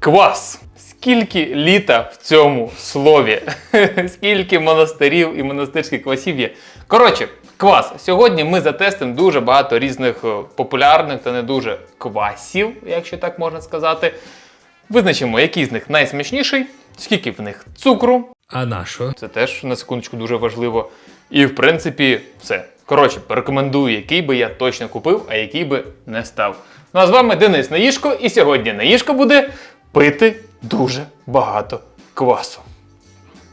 Квас. Скільки літа в цьому слові? Скільки монастирів і монастирських квасів є? Коротше, квас. Сьогодні ми затестимо дуже багато різних е, популярних та не дуже квасів, якщо так можна сказати. Визначимо, який з них найсмачніший, скільки в них цукру, А на що? це теж на секундочку дуже важливо. І в принципі, все. Коротше, порекомендую, який би я точно купив, а який би не став. Ну а з вами Денис Наїшко, і сьогодні Наїшко буде пити дуже багато квасу.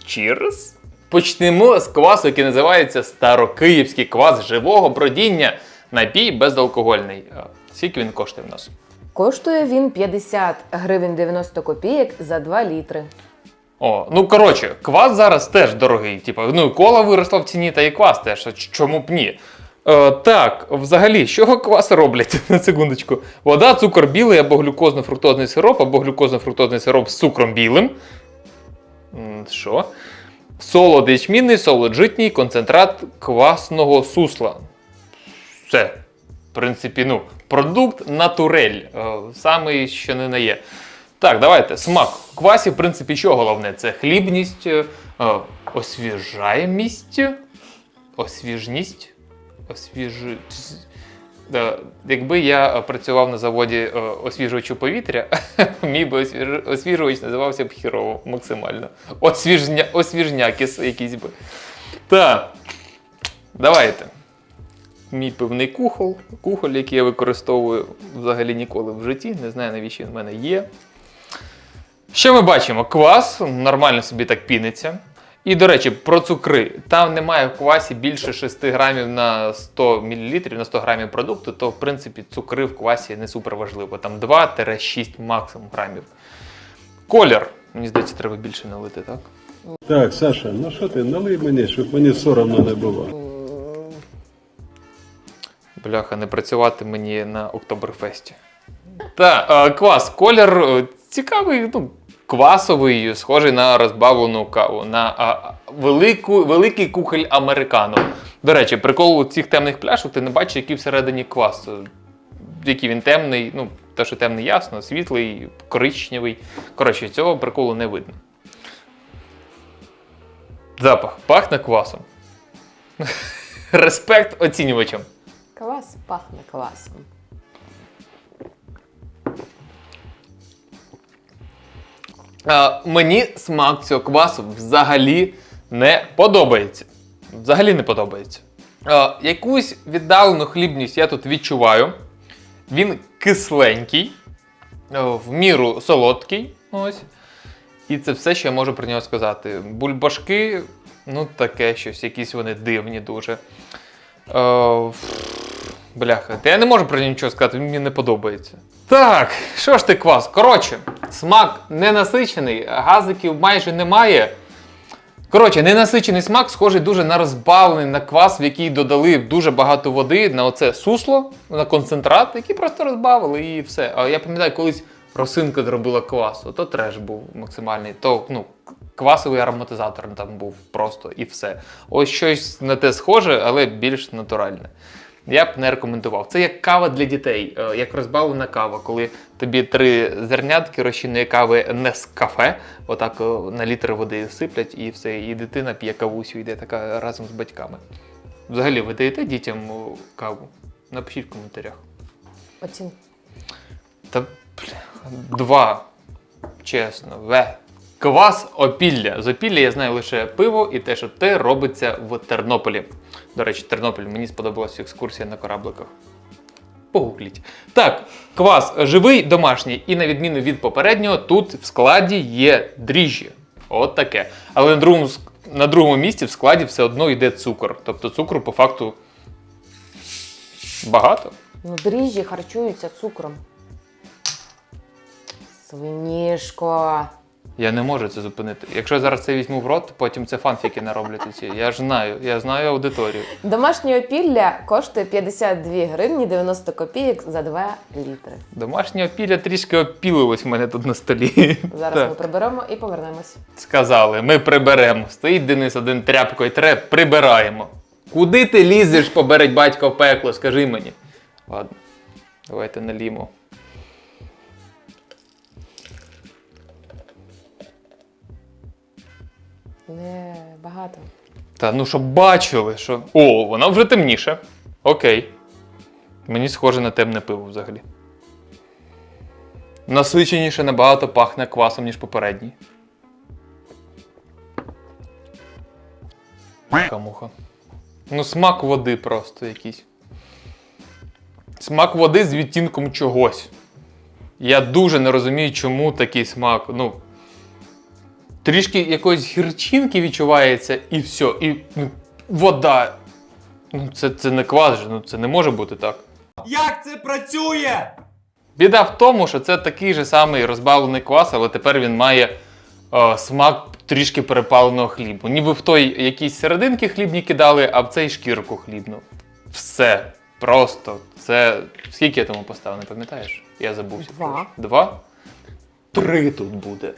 Cheers! Почнемо з квасу, який називається Старокиївський квас живого бродіння. Напій безалкогольний. Скільки він коштує в нас? Коштує він 50 гривень 90 копійок за 2 літри. О, ну коротше, квас зараз теж дорогий. Типу, ну і кола виросла в ціні, та і квас теж. Чому б ні? Е, так, взагалі, з чого роблять? На секундочку. Вода, цукор білий або глюкозно-фруктозний сироп, або глюкозно-фруктозний сироп з цукром білим. Що? Солод ячмінний, солод житній, концентрат квасного сусла. Все. В принципі, ну, продукт натурель. Е, Самий, що не на є. Так, давайте. Смак. В квасі, в принципі, що головне? Це хлібність, е, освіжаємість, освіжність, освіжи... Да, Якби я е, працював на заводі е, освіжувачу повітря, мій би освіж- освіжувач називався б хірово максимально. Освіжня... Освіжнякіс якийсь би. Так, давайте. Мій пивний кухол, кухоль, який я використовую взагалі ніколи в житті. Не знаю, навіщо він в мене є. Що ми бачимо? Квас нормально собі так піниться. І, до речі, про цукри. Там немає в квасі більше 6 грамів на 100 мл, на 100 грамів продукту, то в принципі цукри в квасі не супер важливо. Там 2-6 максимум грамів. Колір. Мені здається, треба більше налити, так? Так, Саша, ну що ти, налий мені, щоб мені соромно не було. Бляха, не працювати мені на Октоберфесті. Та, е, квас, колір е, цікавий, ну, квасовий, схожий на розбавлену каву, на а, велику, великий кухоль американо. До речі, прикол у цих темних пляшок, ти не бачиш, який всередині квас. Який він темний, ну, те, що темний, ясно, світлий, коричневий. Коротше, цього приколу не видно. Запах пахне квасом. Респект оцінювачам. Квас пахне квасом. Мені смак цього квасу взагалі не подобається. Взагалі не подобається. Е, якусь віддалену хлібність я тут відчуваю. Він кисленький, е, в міру солодкий. Ось. І це все, що я можу про нього сказати. Бульбашки, ну таке щось, якісь вони дивні дуже. Е, Бляха, я не можу про нічого сказати, мені не подобається. Так, що ж ти квас? Коротше, смак ненасичений, газиків майже немає. Коротше, ненасичений смак схожий дуже на розбавлений на квас, в який додали дуже багато води, на оце сусло, на концентрат, який просто розбавили і все. А я пам'ятаю, колись росинка зробила квасу, то треш був максимальний, то ну, квасовий ароматизатор там був просто і все. Ось щось на те схоже, але більш натуральне. Я б не рекомендував. Це як кава для дітей, е, як розбавлена кава, коли тобі три зернятки розчинної кави не з кафе, отак е, на літр води сиплять і все, і дитина п'є кавусю, йде така разом з батьками. Взагалі, ви даєте дітям каву? Напишіть в коментарях. Оцін. Та бля, два. Чесно, ве. Квас опілля. З опілля я знаю лише пиво і те, що те робиться в Тернополі. До речі, Тернопіль мені сподобалася екскурсія на корабликах. Погугліть. Так, квас живий, домашній, і на відміну від попереднього, тут в складі є дріжджі. От таке. Але на другому, на другому місці в складі все одно йде цукор. Тобто цукру по факту багато. Ну, дріжджі харчуються цукром. Свинішко. Я не можу це зупинити. Якщо я зараз це візьму в рот, потім це фанфіки нароблять ці. Я ж знаю, я знаю аудиторію. Домашнє опілля коштує 52 гривні 90 копійок за 2 літри. Домашнє опілля трішки опілилось в мене тут на столі. Зараз Так. ми приберемо і повернемось. Сказали, ми приберемо. Стоїть Денис один тряпкою тре, прибираємо. Куди ти лізеш, побереть батько в пекло, скажи мені. Ладно, давайте налімо. Не багато. Та ну щоб бачили, що. О, вона вже темніше. Окей. Мені схоже на темне пиво взагалі. Насиченіше набагато пахне квасом, ніж попередній. Муха. Ну, смак води просто якийсь. Смак води з відтінком чогось. Я дуже не розумію, чому такий смак. Ну, трішки якоїсь гірчинки відчувається, і все. І ну, вода. Ну, це, це не квас же, ну це не може бути так. Як це працює? Біда в тому, що це такий же самий розбавлений квас, але тепер він має е, смак трішки перепаленого хлібу. Ніби в той якісь серединки хлібні кидали, а в цей шкірку хлібну. Все. Просто. Це. Скільки я тому поставив, не пам'ятаєш? Я забувся. Два. Два? Три тут буде.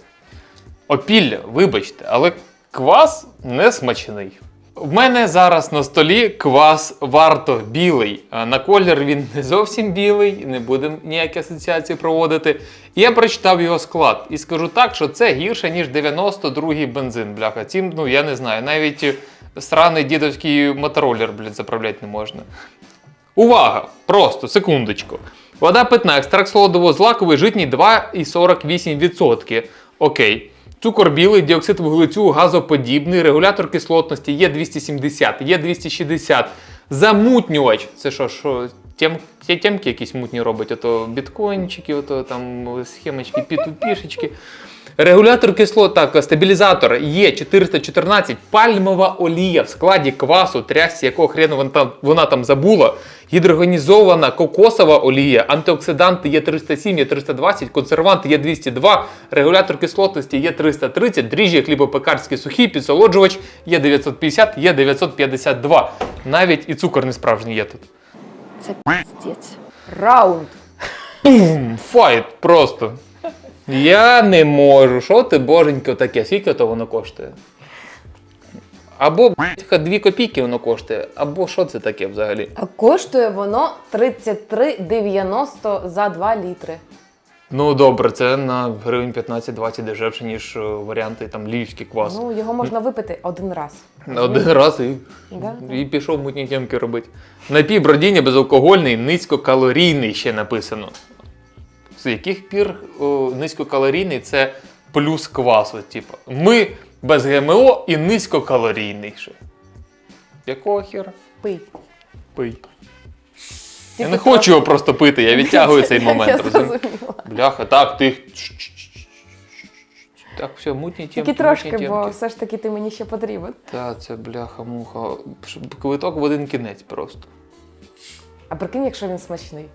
Опілля, вибачте, але квас не смачний. В мене зараз на столі квас варто білий. На колір він не зовсім білий, не будемо ніякі асоціації проводити. Я прочитав його склад і скажу так, що це гірше, ніж 92-й бензин, бляха. Цим, ну я не знаю, навіть сраний дідовський мотороллер, блядь, заправляти не можна. Увага! Просто, секундочку. Вода питна, екстракт солодового злаковий, житній 2,48%. Окей. Цукор білий, діоксид вуглецю, газоподібний, регулятор кислотності є 270, є 260. Замутнювач. Це що, що тем, темки якісь мутні робить, ото біткоінчики, ото там схемочки, пітупішечки. Регулятор кислот, так, стабілізатор є 414, пальмова олія в складі квасу, трясці, якого хрену вона там, вона там забула. Гідрогенізована кокосова олія, антиоксиданти є 307, є 320, консерванти є 202, регулятор кислотності є 330, дріжджі хлібопекарські сухі, підсолоджувач є 950, є 952. Навіть і цукор не справжній є тут. Це піздець. Раунд. Бум! Файт просто. Я не можу. Що ти, боженько, таке? Скільки то воно коштує? Або б***ха, дві копійки воно коштує, або що це таке взагалі? А коштує воно 33,90 за 2 літри. Ну добре, це на гривень 15-20 дешевше, ніж е, варіанти там львівський квас. Ну, його можна випити один раз. Один раз і, Да, да. і пішов мутні тємки робити. Напій бродіння безалкогольний, низькокалорійний ще написано. З яких пір о, низькокалорійний це плюс квасу. Типу. Ми без ГМО і низькокалорійний ще. Якого хіра? Пий. Пий. Я не хочу його просто пити, я відтягую цей момент. розумієш? Бляха, так, ти. Так, все, мутні тємки. Тільки трошки, мутні бо все ж таки ти мені ще потрібен. Та, це бляха-муха. Квиток в один кінець просто. А прикинь, якщо він смачний.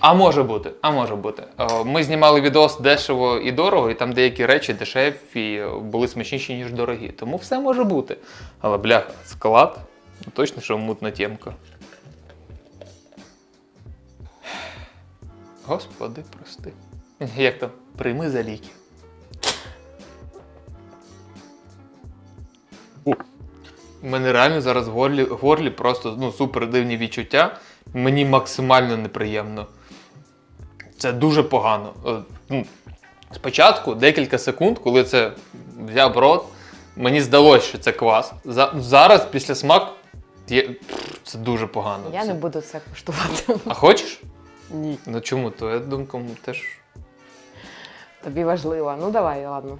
А може бути, а може бути. Е, Ми знімали відос дешево і дорого, і там деякі речі дешеві е, були смачніші, ніж дорогі. Тому все може бути. Але бляха, склад ну, точно, що мутна тємка. Господи, прости. Як там? Прийми за ліки. У мене реально зараз в горлі, горлі просто ну, супер дивні відчуття. Мені максимально неприємно. Це дуже погано. Е, Ну, спочатку декілька секунд, коли це взяв рот, мені здалося, що це квас. Зараз, після смак, є, це дуже погано. Я Це- не буду це куштувати. А хочеш? Ні. Ну чому? Твоя думка теж. Тобі важливо. Ну давай, ладно.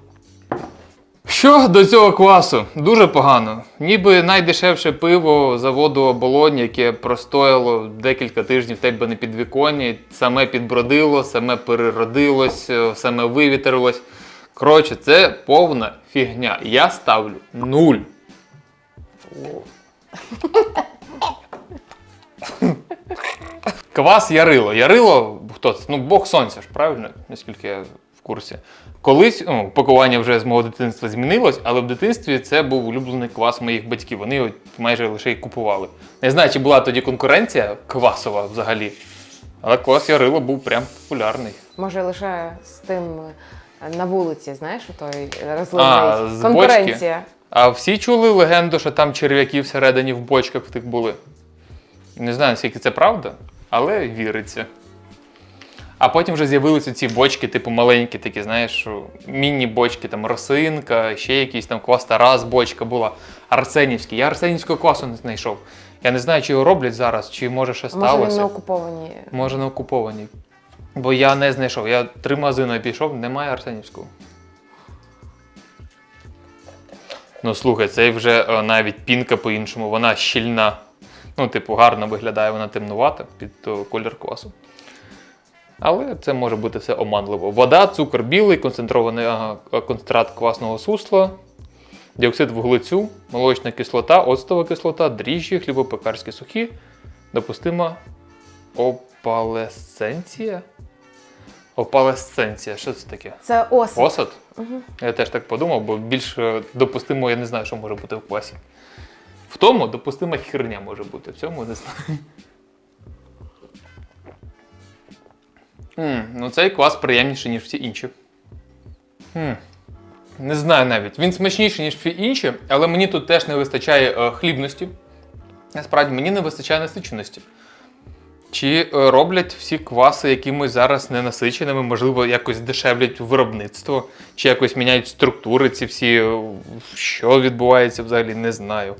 Що до цього квасу? Дуже погано. Ніби найдешевше пиво заводу оболонь, яке простояло декілька тижнів в тебе на підвіконні, саме підбродило, саме переродилось, е, саме вивітрилось. Коротше, це повна фігня. Я ставлю нуль. Квас Ярило. Ярило, хто це? Ну, Бог сонця ж, правильно? Наскільки я курсі. Колись ну, пакування вже з мого дитинства змінилось, але в дитинстві це був улюблений квас моїх батьків. Вони його майже лише й купували. Не знаю, чи була тоді конкуренція квасова взагалі. Але квас Ярило був прям популярний. Може лише з тим е, на вулиці, знаєш, той А, розливний. Конкуренція. А всі чули легенду, що там черв'яки всередині в бочках в тих були. Не знаю, наскільки це правда, але віриться. А потім вже з'явилися ці бочки, типу маленькі, такі, знаєш, міні-бочки, там росинка, ще якийсь там квас Тарас бочка була. Арсенівський. Я арсенівського квасу не знайшов. Я не знаю, чи його роблять зараз, чи може ще сталося. Може на окупованій. Може на окупованій. Бо я не знайшов. Я три магазини пішов, немає Арсенівського. Ну слухай, це вже е, навіть пінка по-іншому, вона щільна. Ну, типу, гарно виглядає, вона темнувата під е, колір квасу. Але це може бути все оманливо. Вода, цукор білий, концентрований ага, концентрат квасного сусла, діоксид вуглецю, молочна кислота, оцтова кислота, дріжджі, хлібопекарські сухі, допустима опалесценція. Опалесценція, що це таке? Це осад. Осад? Я теж так подумав, бо більш е, допустимо, я не знаю, що може бути в квасі. В тому допустима херня може бути, в цьому не знаю. М, ну цей квас приємніший, ніж всі інші. М, не знаю навіть. Він смачніший, ніж всі інші, але мені тут теж не вистачає е, хлібності. Насправді мені не вистачає насиченості. Чи е, роблять всі кваси якимось зараз ненасиченими, можливо, якось дешевлять виробництво, чи якось міняють структури ці всі, е, що відбувається взагалі, не знаю.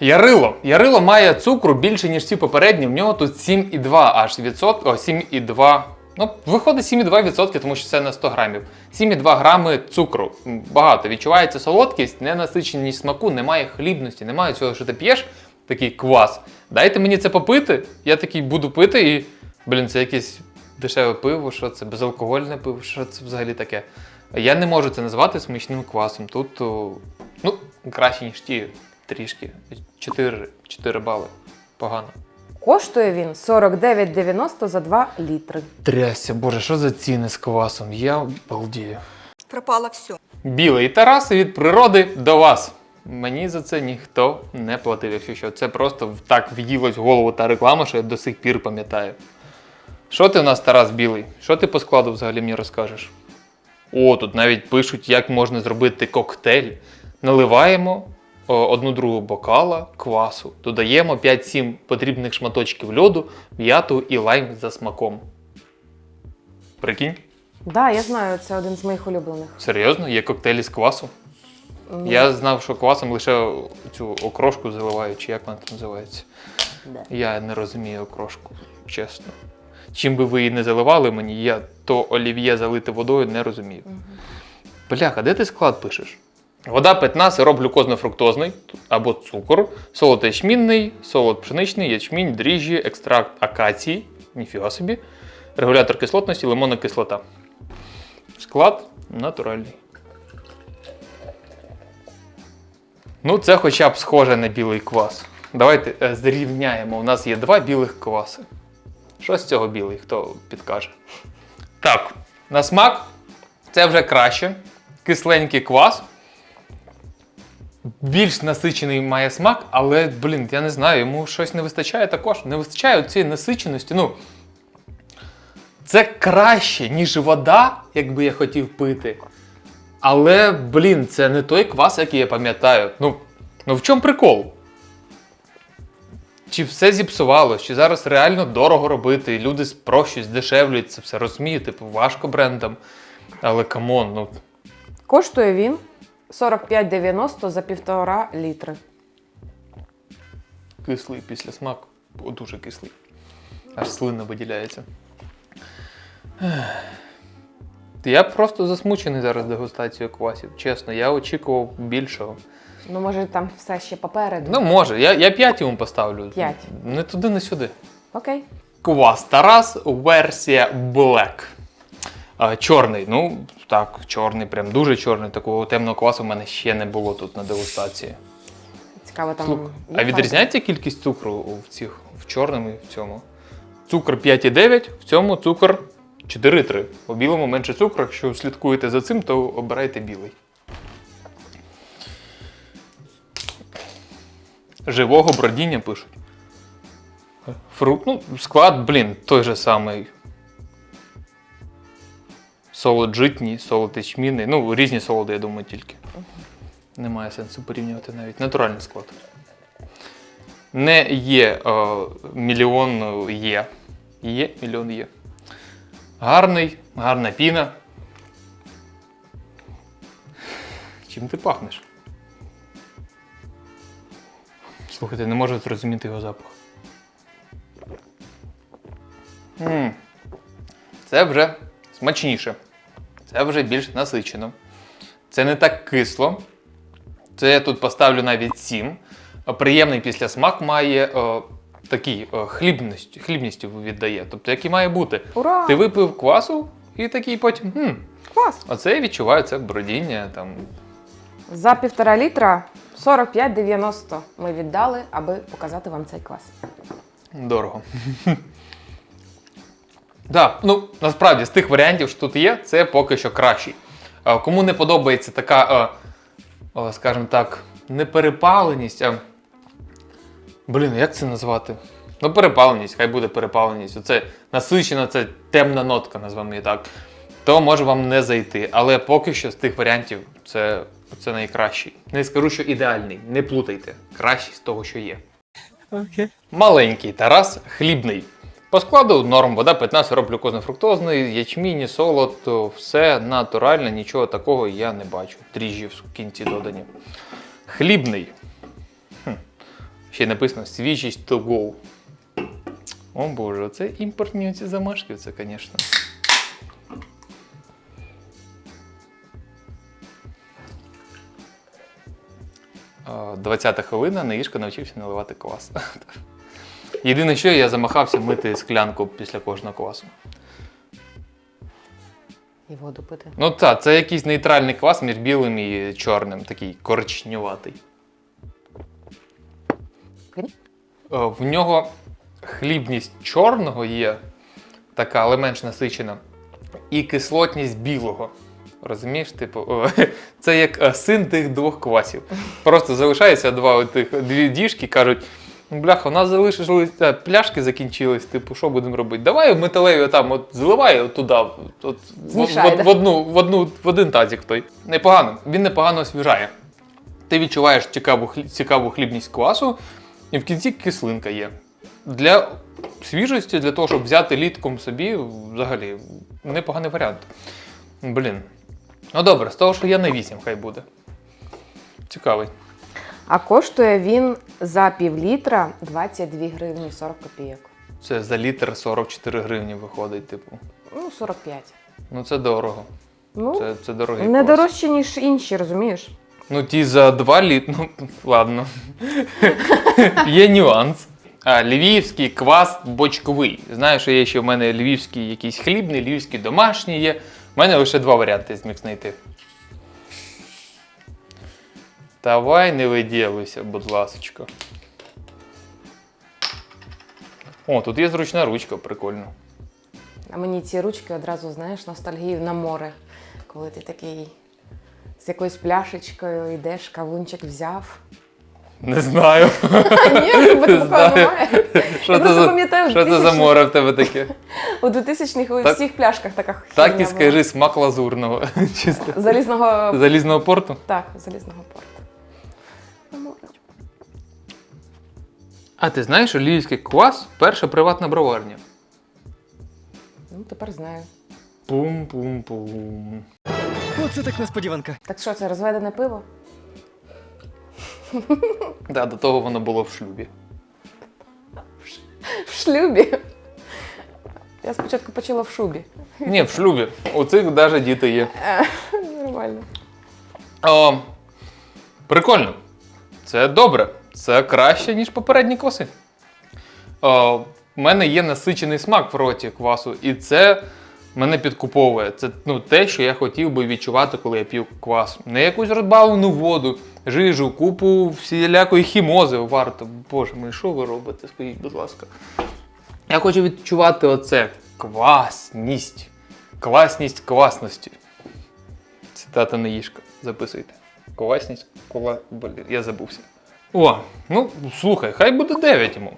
Ярило. Ярило має цукру більше, ніж всі попередні. В нього тут 7,2 аж відсотка. 7,2. Ну, виходить 7,2 відсотки, тому що це на 100 грамів. 7,2 грами цукру. Багато. Відчувається солодкість, ненасиченість смаку, немає хлібності, немає цього, що ти п'єш, такий квас. Дайте мені це попити, я такий буду пити і. Блін, це якесь дешеве пиво, що це безалкогольне пиво, що це взагалі таке. Я не можу це назвати смачним квасом. Тут ну, краще, ніж ті трішки. 4, 4 бали. Погано. Коштує він 49,90 за 2 літри. Трясся, боже, що за ціни з квасом? Я балдію. пропало все. Білий Тарас від природи до вас. Мені за це ніхто не платив, якщо що. Це просто так в'їлось в голову та реклама, що я до сих пір пам'ятаю. Що ти у нас, Тарас Білий? Що ти по складу взагалі мені розкажеш? О, тут навіть пишуть, як можна зробити коктейль. Наливаємо одну другу бокала квасу, додаємо 5-7 потрібних шматочків льоду, м'яту і лайм за смаком. Прикинь? Да, я знаю, це один з моїх улюблених. Серйозно? Є коктейлі з квасу? Ну, Я знав, що квасом лише цю окрошку заливають, чи як вона там називається. да. Я не розумію окрошку, чесно. Чим би ви її не заливали мені, я то олів'є залити водою не розумію. Бляха, де ти склад пишеш? Вода питна, сироп глюкозно-фруктозний або цукор, солод ячмінний, солод пшеничний, ячмінь, дріжджі, екстракт акації, ніфіга собі, регулятор кислотності, лимонна кислота. Склад натуральний. Ну, це хоча б схоже на білий квас. Давайте е, зрівняємо. У нас є два білих кваси. Що з цього білий, хто підкаже? Так, на смак це вже краще. Кисленький квас. Більш насичений має смак, але, блін, я не знаю, йому щось не вистачає також. Не вистачає цієї насиченості. Ну, це краще, ніж вода, якби я хотів пити. Але, блін, це не той квас, який я пам'ятаю. Ну, ну в чому прикол? Чи все зіпсувалось, чи зараз реально дорого робити, і люди спрощують, здешевлюють це все, розумію, типу, важко брендам. Але камон, ну Коштує він 45,90 за півтора літри. кислий після смаку. О, дуже кислий. Аж слина виділяється. Я просто засмучений зараз дегустацією квасів. Чесно, я очікував більшого. Ну, може, там все ще попереду. Ну, може, я, я 5 йому поставлю. П'ять. Не туди, не сюди. Окей. Квас Тарас, версія Black. А, чорний. Ну, так, чорний, прям дуже чорний. Такого темного квасу в мене ще не було тут на дегустації. Цікаво там. Слухай, є а відрізняється кількість цукру в цих в чорному і в цьому? Цукор 5,9, в цьому цукор 4,3. У білому менше цукру. Якщо слідкуєте за цим, то обирайте білий. Живого бродіння пишуть. Фрукт, ну, склад, блін, той же самий. Солод житній, солод ячмінний. Ну, різні солоди, я думаю, тільки. Немає сенсу порівнювати навіть. Натуральний склад. Не є е, мільйон е, є. Є, мільйон є. Гарний, гарна піна. Чим ти пахнеш? Слухайте, не можу зрозуміти його запах. м Це вже смачніше. Це вже більш насичено. Це не так кисло. Це я тут поставлю навіть 7. Е, Приємний післясмак має е, такий е, хлібність, хлібністю віддає. Тобто, який має бути. Ура! Ти випив квасу і такий потім. Хм, Клас! оце я відчуваю це бродіння. Там. За півтора літра 45,90 ми віддали, аби показати вам цей квас. Дорого. Так, ну насправді з тих варіантів, що тут є, це поки що кращий. Кому не подобається така, е, скажімо так, не перепаленість, а. Блін, як це назвати? Ну, перепаленість, хай буде перепаленість. Оце насичена, це темна нотка, назвемо її так. То може вам не зайти. Але поки що з тих варіантів це, це найкращий. Не скажу, що ідеальний. Не плутайте. Кращий з того, що є. Маленький Тарас хлібний. По складу норм, вода 15 сироп глюкозно-фруктозний, ячмінь, солод, все натуральне, нічого такого я не бачу. Дріжджі в кінці додані. Хлібний. Хм. Ще й написано свіжість to go. О боже, це імпортні ці замашки, це, звісно. 20 хвилина, Наїшка навчився наливати квас. Єдине, що я замахався мити склянку після кожного квасу. І воду пити. Ну так, це якийсь нейтральний квас між білим і чорним, такий коричнюватий. Окей. Е, В нього хлібність чорного є, така, але менш насичена, і кислотність білого. Розумієш, типу, о, це як е, син тих двох квасів. Просто залишається два отих, дві діжки, кажуть. «Ну, Бляха, у нас залишились е, пляшки закінчились, типу, що будемо робити? Давай металеві там от зливай от туди, от, в, Змішай, в, да? в, одну, в, одну, в один тазик той. Непогано, він непогано освіжає. Ти відчуваєш цікаву, цікаву хлібність квасу, і в кінці кислинка є. Для свіжості, для того, щоб взяти літком собі, взагалі, непоганий варіант. Блін. Ну добре, з того, що я на 8, хай буде. Цікавий. А коштує він за пів літра 22 гривні 40 копійок. Це за літр 44 гривні виходить, типу. Ну, 45. Ну це дорого. Ну, Це, це дорогий не квас. дорожче, ніж інші, розумієш? Ну, ті за 2 літри. Ну, ладно. є нюанс. А, львівський квас бочковий. Знаю, що є ще в мене львівський якийсь хлібний, львівський домашній є. У мене лише два варіанти зміг знайти. Давай не виділуйся, будь ласочка. О, тут є зручна ручка, прикольно. А мені ці ручки одразу, знаєш, ностальгію на море. Коли ти такий з якоюсь пляшечкою йдеш, кавунчик взяв. Не знаю. Ні, тебе такого немає. Що Я це просто за, пам'ятаю, що це за море в тебе таке? У 2000-х у всіх пляшках така Так і скажи, смак лазурного. Чисто. Залізного Залізного порту? так, залізного порту. А ти знаєш, що львівський квас перша приватна броварня? Ну, тепер знаю. Пум-пум-пум. Оце так несподіванка. Так що це розведене пиво? Да, до того воно було в шлюбі. В шлюбі. Я спочатку почула в шубі. Ні, в шлюбі. У цих навіть діти є. Нормально. О, прикольно. Це добре. Це краще, ніж попередні кваси. О, в мене є насичений смак в роті квасу, і це мене підкуповує. Це ну, те, що я хотів би відчувати, коли я п'ю квас. Не якусь розбавлену воду, жижу, купу всілякої хімози варто. Боже мій, що ви робите? Скажіть, будь ласка. Я хочу відчувати оце квасність. Класність квасності. Цитата Неїшка. Записуйте. Ковасність, кола. Блін, я забувся. О, ну слухай, хай буде 9 йому.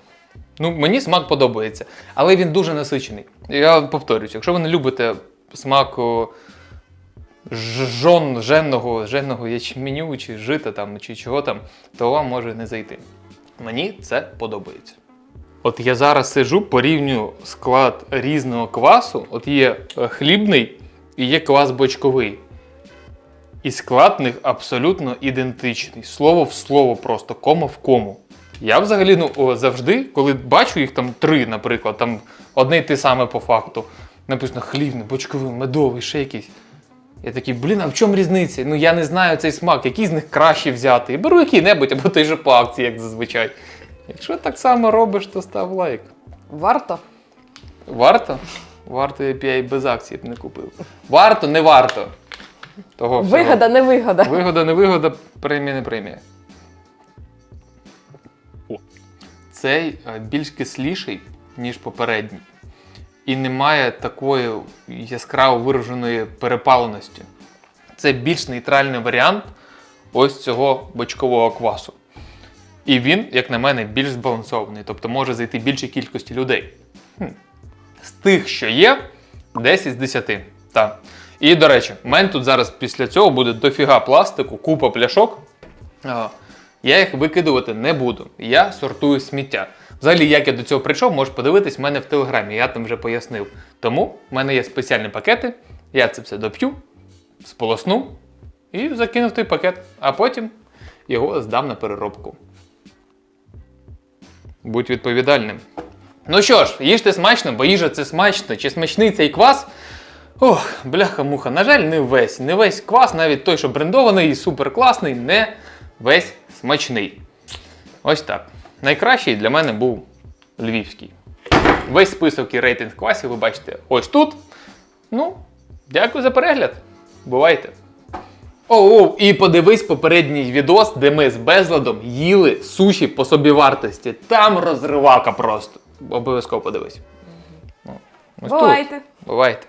Ну, мені смак подобається, але він дуже насичений. Я повторюсь, якщо ви не любите смак жон, женного, женного ячменю, чи жита там, чи чого там, то вам може не зайти. Мені це подобається. От я зараз сижу, порівнюю склад різного квасу. От є е, хлібний і є квас бочковий. І склад в них абсолютно ідентичний. Слово в слово просто, кома в кому. Я взагалі ну, завжди, коли бачу їх там три, наприклад, там одне й те саме по факту. Написано хлібний, бочковий, медовий, ще якийсь. Я такий, блін, а в чому різниця? Ну я не знаю цей смак, який з них краще взяти. І беру який-небудь або той же по акції, як зазвичай. Якщо так само робиш, то став лайк. Варто? Варто? Варто я б я і без акції б не купив. Варто, не варто. Того всього. Вигода, не вигода. Вигода, не вигода, премія, не премія. О. Цей е, більш кисліший, ніж попередній. І не має такої яскраво вираженої перепаленості. Це більш нейтральний варіант ось цього бочкового квасу. І він, як на мене, більш збалансований, тобто може зайти більшій кількості людей. Хм. З тих, що є, 10 з 10. Так. І, до речі, в мене тут зараз після цього буде дофіга пластику, купа пляшок. Я їх викидувати не буду. Я сортую сміття. Взагалі, як я до цього прийшов, можеш подивитись в мене в телеграмі, я там вже пояснив. Тому в мене є спеціальні пакети, я це все доп'ю, сполосну і закину в той пакет, а потім його здам на переробку. Будь відповідальним. Ну що ж, їжте смачно, бо їжа це смачно. Чи смачний цей квас? Ох, бляха-муха, на жаль, не весь. Не весь квас, навіть той, що брендований і супер класний, не весь смачний. Ось так. Найкращий для мене був львівський. Весь список і рейтинг квасів ви бачите ось тут. Ну, дякую за перегляд. Бувайте! О, і подивись попередній відос, де ми з безладом їли суші по собівартості. Там розривака просто. Обов'язково подивись. Ну, ось тут. Бувайте. Бувайте.